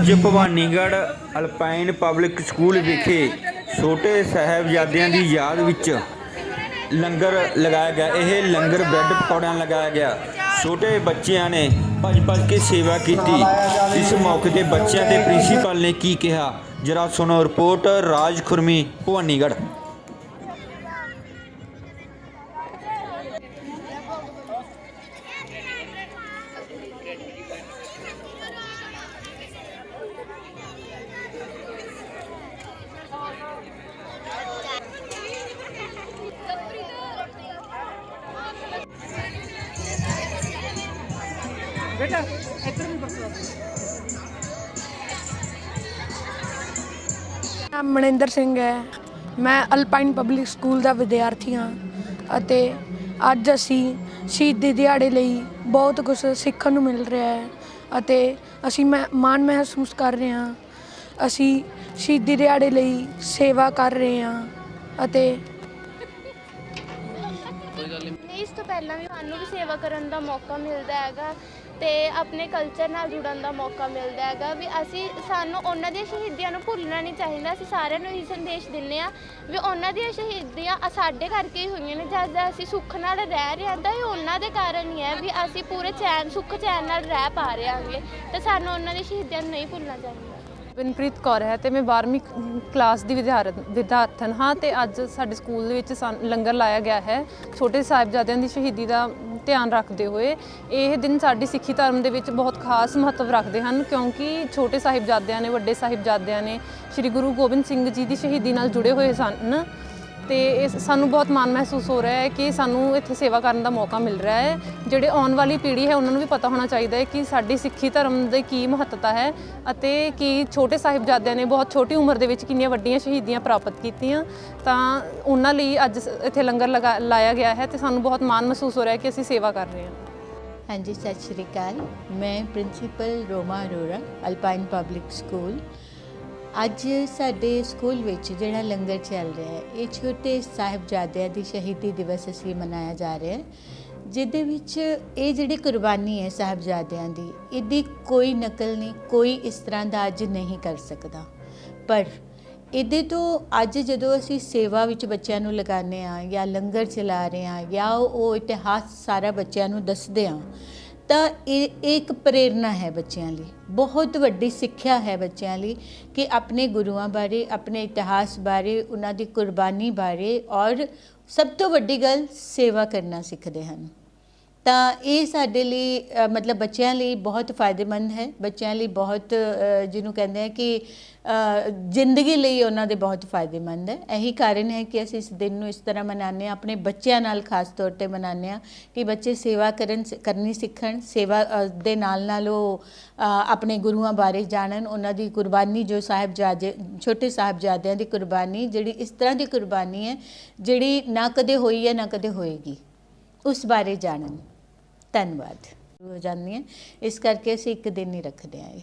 ਅੱਜ Bhawanigarh Alpine public school ਵਿਖੇ ਛੋਟੇ ਸਾਹਿਬਜ਼ਾਦਿਆਂ ਦੀ ਯਾਦ ਵਿੱਚ ਲੰਗਰ ਲਗਾਇਆ ਗਿਆ। ਇਹ ਲੰਗਰ ਬ੍ਰੈਡ ਪਕੌੜਿਆਂ ਲਗਾਇਆ ਗਿਆ। ਛੋਟੇ ਬੱਚਿਆਂ ਨੇ ਭੱਜ ਭੱਜ ਕੇ ਸੇਵਾ ਕੀਤੀ। ਇਸ ਮੌਕੇ ਤੇ ਬੱਚਿਆਂ ਦੇ ਪ੍ਰਿੰਸੀਪਲ ਨੇ ਕੀ ਕਿਹਾ? ਜਰਾ ਸੁਣੋ ਰਿਪੋਰਟ, ਰਾਜ ਖੁਰਮੀ, ਭਵਾਨੀਗੜ੍ਹ। ਬੇਟਾ ਇੱਧਰ ਵੀ ਬਸੋ ਨਾਮ ਮਨਿੰਦਰ ਸਿੰਘ ਹੈ। ਮੈਂ ਅਲਪਾਈਨ ਪਬਲਿਕ ਸਕੂਲ ਦਾ ਵਿਦਿਆਰਥੀ ਹਾਂ ਅਤੇ ਅੱਜ ਅਸੀਂ ਸ਼ਹੀਦੀ ਦਿਹਾੜੇ ਲਈ ਬਹੁਤ ਕੁਝ ਸਿੱਖਣ ਨੂੰ ਮਿਲ ਰਿਹਾ ਹੈ ਅਤੇ ਅਸੀਂ ਮਾਣ ਮਹਿਸੂਸ ਕਰ ਰਹੇ ਹਾਂ। ਅਸੀਂ ਸ਼ਹੀਦੀ ਦਿਹਾੜੇ ਲਈ ਸੇਵਾ ਕਰ ਰਹੇ ਹਾਂ ਅਤੇ ਇਸ ਤੋਂ ਪਹਿਲਾਂ ਵੀ ਸਾਨੂੰ ਵੀ ਸੇਵਾ ਕਰਨ ਦਾ ਮੌਕਾ ਮਿਲਦਾ ਹੈਗਾ। ਤੇ ਆਪਣੇ ਕਲਚਰ ਨਾਲ ਜੁੜਨ ਦਾ ਮੌਕਾ ਮਿਲਦਾ ਹੈਗਾ ਵੀ ਅਸੀਂ ਸਾਨੂੰ ਉਹਨਾਂ ਦੀਆਂ ਸ਼ਹੀਦੀਆਂ ਨੂੰ ਭੁੱਲਣਾ ਨਹੀਂ ਚਾਹੀਦਾ, ਅਸੀਂ ਸਾਰਿਆਂ ਨੂੰ ਇਹ ਸੰਦੇਸ਼ ਦਿੰਨੇ ਆ ਵੀ ਉਹਨਾਂ ਦੀਆਂ ਸ਼ਹੀਦੀਆਂ ਸਾਡੇ ਕਰਕੇ ਹੀ ਹੋਈਆਂ ਨੇ, ਜਦ ਦਾ ਅਸੀਂ ਸੁੱਖ ਨਾਲ ਰਹਿ ਰਹੇ ਹਾਂ ਤਾਂ ਇਹ ਉਹਨਾਂ ਦੇ ਕਾਰਨ ਹੀ ਹੈ ਵੀ ਅਸੀਂ ਪੂਰੇ ਚੈਨ, ਸੁੱਖ ਚੈਨ ਨਾਲ ਰਹਿ ਪਾ ਰਹੇ ਹਾਂਗੇ, ਤੇ ਸਾਨੂੰ ਉਹਨਾਂ ਦੀ ਸ਼ਹੀਦੀਆਂ ਨੂੰ ਨਹੀਂ ਭੁੱਲਣਾ ਚਾਹੀਦਾ। ਮਨਪ੍ਰੀਤ ਕੌਰ ਹੈ ਤੇ ਮੈਂ 12ਵੀਂ ਕਲਾਸ ਦੀ ਵਿਦਿਆਰ- ਵਿਦਿਆਰਥਣ ਹਾਂ ਤੇ ਅੱਜ ਸਾਡੇ ਸਕੂਲ ਦੇ ਵਿੱਚ ਸਾਨ- ਲੰਗਰ ਲਾਇਆ ਗਿਆ ਹੈ। ਛੋਟੇ ਸਾਹਿਬਜ਼ਾਦਿਆਂ ਦੀ ਸ਼ਹੀਦੀ ਦਾ ਧਿਆਨ ਰੱਖਦੇ ਹੋਏ ਇਹ ਦਿਨ ਸਾਡੀ ਸਿੱਖੀ ਧਰਮ ਦੇ ਵਿੱਚ ਬਹੁਤ ਖਾਸ ਮਹੱਤਵ ਰੱਖਦੇ ਹਨ ਕਿਉਂਕਿ ਛੋਟੇ ਸਾਹਿਬਜ਼ਾਦਿਆਂ ਨੇ, ਵੱਡੇ ਸਾਹਿਬਜ਼ਾਦਿਆਂ ਨੇ ਸ੍ਰੀ ਗੁਰੂ ਗੋਬਿੰਦ ਸਿੰਘ ਜੀ ਦੀ ਸ਼ਹੀਦੀ ਨਾਲ ਜੁੜੇ ਹੋਏ ਸਨ। ਤੇ ਇਸ ਸਾਨੂੰ ਬਹੁਤ ਮਾਣ ਮਹਿਸੂਸ ਹੋ ਰਿਹਾ ਹੈ ਕਿ ਸਾਨੂੰ ਇੱਥੇ ਸੇਵਾ ਕਰਨ ਦਾ ਮੌਕਾ ਮਿਲ ਰਿਹਾ ਹੈ। ਜਿਹੜੇ ਆਉਣ ਵਾਲੀ ਪੀੜ੍ਹੀ ਹੈ, ਉਹਨਾਂ ਨੂੰ ਵੀ ਪਤਾ ਹੋਣਾ ਚਾਹੀਦਾ ਹੈ ਕਿ ਸਾਡੀ ਸਿੱਖੀ ਧਰਮ ਦੇ ਕੀ ਮਹੱਤਤਾ ਹੈ ਅਤੇ ਕਿ ਛੋਟੇ ਸਾਹਿਬਜ਼ਾਦਿਆਂ ਨੇ ਬਹੁਤ ਛੋਟੀ ਉਮਰ ਦੇ ਵਿੱਚ ਕਿੰਨੀਆਂ ਵੱਡੀਆਂ ਸ਼ਹੀਦੀਆਂ ਪ੍ਰਾਪਤ ਕੀਤੀਆਂ। ਤਾਂ ਉਹਨਾਂ ਲਈ ਅੱਜ ਇੱਥੇ ਲੰਗਰ ਲਗਾ, ਲਾਇਆ ਗਿਆ ਹੈ ਤੇ ਸਾਨੂੰ ਬਹੁਤ ਮਾਣ ਮਹਿਸੂਸ ਹੋ ਰਿਹਾ ਹੈ ਕਿ ਅਸੀਂ ਸੇਵਾ ਕਰ ਰਹੇ ਹਾਂ। ਹਾਂਜੀ, ਸਤਿ ਸ਼੍ਰੀ ਅਕਾਲ। ਮੈਂ principal Roma Arora, Alpine public school. ਅੱਜ ਸਾਡੇ ਸਕੂਲ ਵਿੱਚ ਜਿਹੜਾ ਲੰਗਰ ਚੱਲ ਰਿਹਾ ਹੈ, ਇਹ ਛੋਟੇ ਸਾਹਿਬਜ਼ਾਦਿਆਂ ਦੀ ਸ਼ਹੀਦੀ ਦਿਵਸ ਅਸੀਂ ਮਨਾਇਆ ਜਾ ਰਿਹਾ ਹੈ, ਜਿਹਦੇ ਵਿੱਚ ਇਹ ਜਿਹੜੀ ਕੁਰਬਾਨੀ ਹੈ ਸਾਹਿਬਜ਼ਾਦਿਆਂ ਦੀ, ਇਹਦੀ ਕੋਈ ਨਕਲ ਨਹੀਂ, ਕੋਈ ਇਸ ਤਰ੍ਹਾਂ ਦਾ ਅੱਜ ਨਹੀਂ ਕਰ ਸਕਦਾ। ਪਰ ਇਹਦੇ ਤੋਂ ਅੱਜ ਜਦੋਂ ਅਸੀਂ ਸੇਵਾ ਵਿੱਚ ਬੱਚਿਆਂ ਨੂੰ ਲਗਾਉਂਦੇ ਆ ਜਾਂ ਲੰਗਰ ਚਲਾ ਰਹੇ ਆ ਜਾਂ ਉਹ ਇਤਿਹਾਸ ਸਾਰਾ ਬੱਚਿਆਂ ਨੂੰ ਦੱਸਦੇ ਆ ਤਾਂ ਇਹ ਇੱਕ ਪ੍ਰੇਰਣਾ ਹੈ ਬੱਚਿਆਂ ਲਈ, ਬਹੁਤ ਵੱਡੀ ਸਿੱਖਿਆ ਹੈ ਬੱਚਿਆਂ ਲਈ ਕਿ ਆਪਣੇ ਗੁਰੂਆਂ ਬਾਰੇ, ਆਪਣੇ ਇਤਿਹਾਸ ਬਾਰੇ, ਉਹਨਾਂ ਦੀ ਕੁਰਬਾਨੀ ਬਾਰੇ ਔਰ ਸਭ ਤੋਂ ਵੱਡੀ ਗੱਲ ਸੇਵਾ ਕਰਨਾ ਸਿੱਖਦੇ ਹਨ। ਤਾਂ ਇਹ ਸਾਡੇ ਲਈ ਮਤਲਬ ਬੱਚਿਆਂ ਲਈ ਬਹੁਤ ਫਾਇਦੇਮੰਦ ਹੈ। ਬੱਚਿਆਂ ਲਈ ਬਹੁਤ ਜਿਹਨੂੰ ਕਹਿੰਦੇ ਆ ਕਿ ਜ਼ਿੰਦਗੀ ਲਈ ਉਹਨਾਂ ਦੇ ਬਹੁਤ ਫਾਇਦੇਮੰਦ ਹੈ। ਇਹੀ ਕਾਰਨ ਹੈ ਕਿ ਅਸੀਂ ਇਸ ਦਿਨ ਨੂੰ ਇਸ ਤਰ੍ਹਾਂ ਮਨਾਉਂਦੇ ਹਾਂ, ਆਪਣੇ ਬੱਚਿਆਂ ਨਾਲ ਖਾਸ ਤੌਰ ਤੇ ਮਨਾਉਂਦੇ ਹਾਂ ਕਿ ਬੱਚੇ ਸੇਵਾ ਕਰਨ ਕਰਨੀ ਸਿੱਖਣ, ਸੇਵਾ ਦੇ ਨਾਲ ਨਾਲ ਉਹ ਆਪਣੇ ਗੁਰੂਆਂ ਬਾਰੇ ਜਾਣਨ, ਉਹਨਾਂ ਦੀ ਕੁਰਬਾਨੀ ਜੋ ਸਾਹਿਬਜ਼ਾਦੇ, ਛੋਟੇ ਸਾਹਿਬਜ਼ਾਦਿਆਂ ਦੀ ਕੁਰਬਾਨੀ, ਜਿਹੜੀ ਇਸ ਤਰ੍ਹਾਂ ਦੀ ਕੁਰਬਾਨੀ ਹੈ, ਜਿਹੜੀ ਨਾ ਕਦੇ ਹੋਈ ਹੈ, ਨਾ ਕਦੇ ਹੋਏਗੀ। ਉਸ ਬਾਰੇ ਜਾਣਨ। ਧੰਨਵਾਦ। ਹੋ ਜਾਂਦੀ ਹੈ ਇਸ ਕਰਕੇ ਅਸੀਂ ਇੱਕ ਦਿਨ ਹੀ ਰੱਖਦੇ ਹਾਂ ਇਹ।